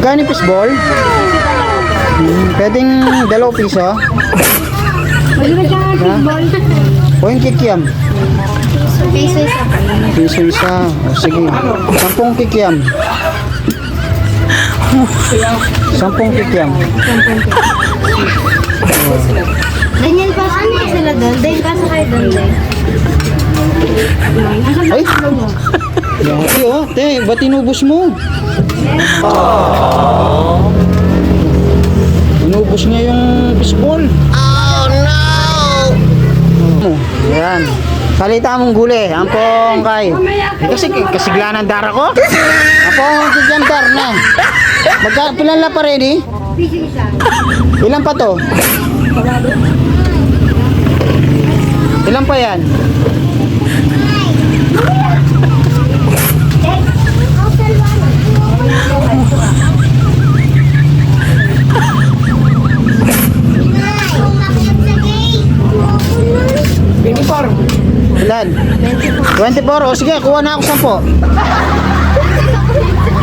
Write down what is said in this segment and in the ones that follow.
Gani fishball? Hmm, pwedeng dalaw piso. O yung kikiam? Piso isa. Piso isa. O sige. Sampung kikiam. Sampung kikiam. Daniel, pasok mo sila doon. Dahil pasok kayo doon, Dahil. Ay! Yaki oh. Te, ba't inubos mo? Inubos niya yung fishball. Oh no! Yan. Salita mong guli. Ang pong kay. Kasi kasigla ng dara ko. Ang pong kigyan dar na. Magka, pilan la pa? Piso isa. Ilan pa to? Ilan pa yan? Ilan? 24. O sige, kuha na ako 10.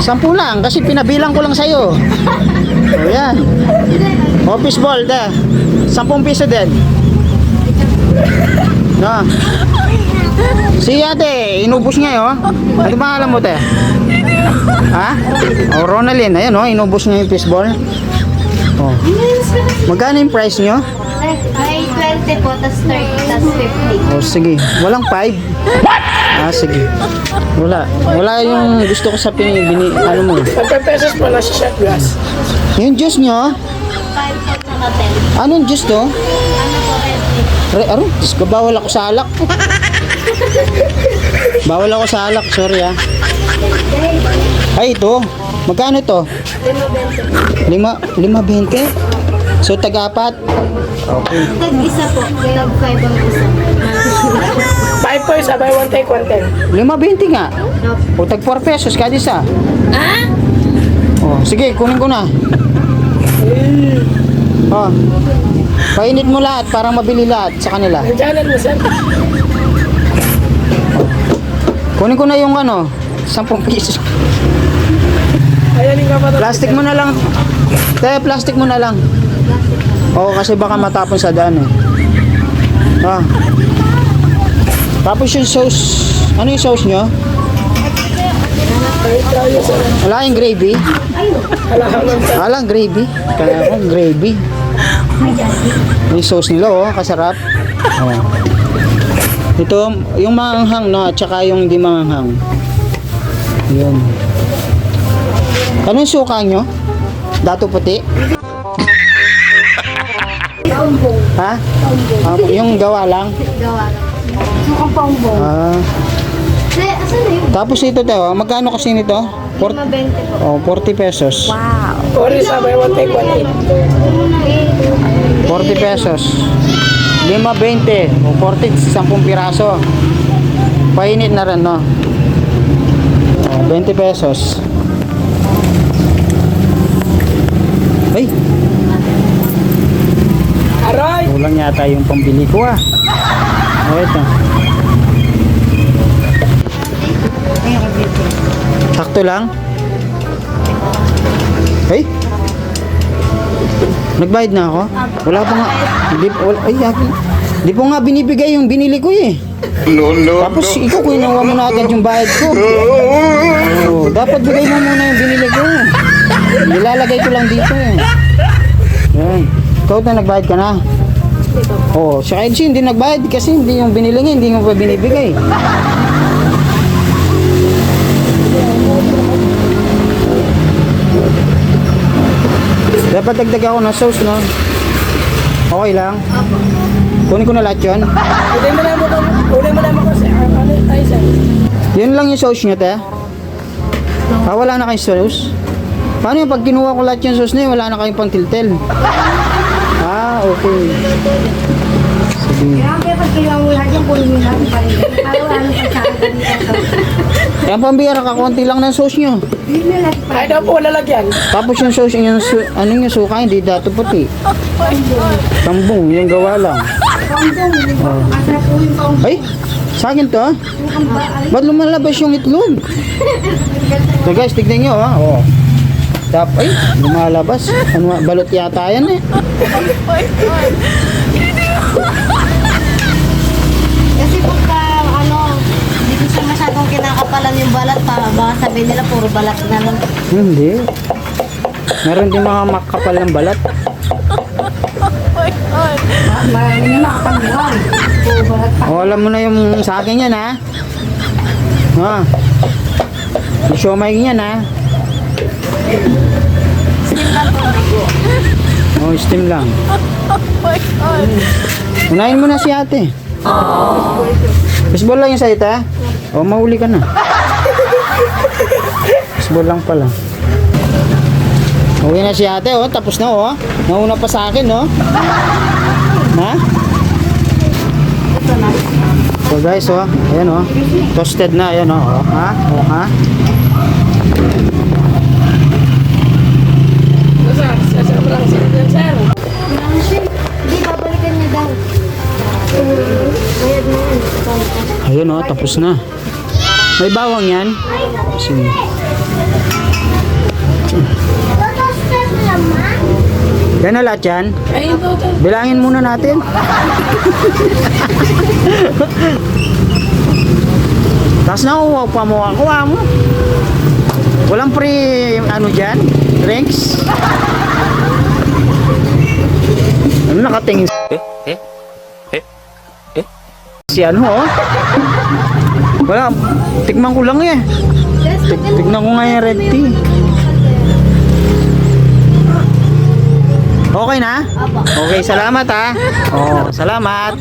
10 lang kasi pinabilang ko lang sa'yo. O yan. Office ball, da. 10 piso din. No. Si ate, inubos niya oh. Ano ba alam mo te? Ha? O Ronaldin, ayan oh, inubos niya yung fishball. Oh. Magkano yung price niyo? Ay, ay 20 po, tas 30, tas 50. Oh, sige. Walang 5? Ah, sige. Wala. Wala yung gusto ko sa bini, ano mo. 50 pesos pa na sa shot glass. Yung juice nyo, 5 po, tsaka 10. anong juice to? Ano po, red Re, aro, Diyos ko, bawal ako sa alak. bawal ako sa alak, sorry ah. Ay, ito. Magkano to? Lima, lima bente? So, tag-apat? Okay. Tag isa po, tag 5 ang isa. 5 po isa, buy one take one ten. Lima bente nga. O, tag 4 pesos, kada isa. Ah? Oh, sige, kunin ko na. Oh. Painit mo lahat para mabili lahat sa kanila. Nandiyanan mo sir. Kunin ko na yung ano, 10 piso. Ayan yung kapatid. Plastic mo na lang. Te, plastic mo na lang. Oo, kasi baka matapon sa daan eh. Ah. Tapos yung sauce, ano yung sauce nyo? Wala yung gravy? Yung gravy? Kaya ako, gravy. Yung sauce nila oh, kasarap. Oh. Ito, yung maanghang no, at saka yung hindi maanghang. Yun. Anong suka nyo? Dato puti? Ha? Ah, yung gawa lang? Gawa lang. Mukhang paumbong. Ah. Eh, asan na yun? Tapos ito tayo, magkano kasi nito? 40, 20 po. oh, 40 pesos. Or isa, buy one take one eight. 40 pesos. 5.20 o 40, 10 piraso. Painit na rin, no? Oh, 20 pesos. Ay! Kulang yata yung pambili ko ah. Oh, ito. Sakto lang. Ay. Nagbayad na ako? Wala pa nga. Hindi, wala, ay, akin. Hindi po nga binibigay yung binili ko eh. No, no, Tapos ikaw kinuha mo na agad yung bayad ko. Oh, dapat bigay mo muna yung binili ko. Nilalagay ko lang dito eh. Yan. Ikaw na nagbayad ka na. Oo, oh, si Edgy hindi nagbayad kasi hindi yung binili niya, hindi mo pa binibigay. Dapat dagdag ako ng sauce, no? Okay lang? Kunin ko na lahat yun. Uli mo na mo to. Uli mo na mo kasi. Ano tayo sir? Yun lang yung sauce nyo, te? Ah, wala na kayong sauce? Paano yung pag kinuha ko lahat yung sauce na yun, wala na kayong pang tiltel? Okay. Sige. Kaya pag yung kunin mo lahat pa rin. Para wala nang pagkakaroon dito. Kaya pambira ka, konti lang ng sauce nyo. Kahit daw po lalagyan. Tapos yung sauce, yung, su ano yung suka, hindi dato puti. Tambong, yung gawa lang. Oh. Ay, sa akin to ah. Ba't lumalabas yung itlog? So guys, tignan nyo ah. Oh. Tap, ay, lumalabas. Ano, balot yata yan eh. Kasi pagka ano, hindi ko siya masyadong kinakapalan yung balat para baka sabihin nila puro balat na lang. Hindi. Meron din mga makapal ng balat. Marami na makapanguhan. Puro balat pa. O, alam mo na yung sa akin yan, ha? Ha? Yung siomay yan, ha? Oh, steam lang. Unahin mo na si ate. Baseball lang yung sa'yo, ha? O, mahuli ka na. Baseball lang pala. Uwi na si ate, oh. Tapos na, oh. Nauna pa sa akin, oh. Ha? So guys, oh, ayan oh. Toasted na, ayan oh. oh. Ha? Oh, ha? Sir, sir, sir, sir, sir, sir. Hindi, babalikan niya daw. Bayad na yan. Ayun oh, tapos na. May bawang yan? Sige. Yan na lahat yan. Ay, ito, ito. Bilangin muna natin. Tapos na pa mo ako, mo. Walang free, ano dyan? Drinks? Nakatingin? Eh? Eh? Eh? Eh? Si ano, oh? Wala, tikman ko lang eh. Tik tignan ko nga yung red tea. Okay na? Okay, salamat ha. Oh, salamat.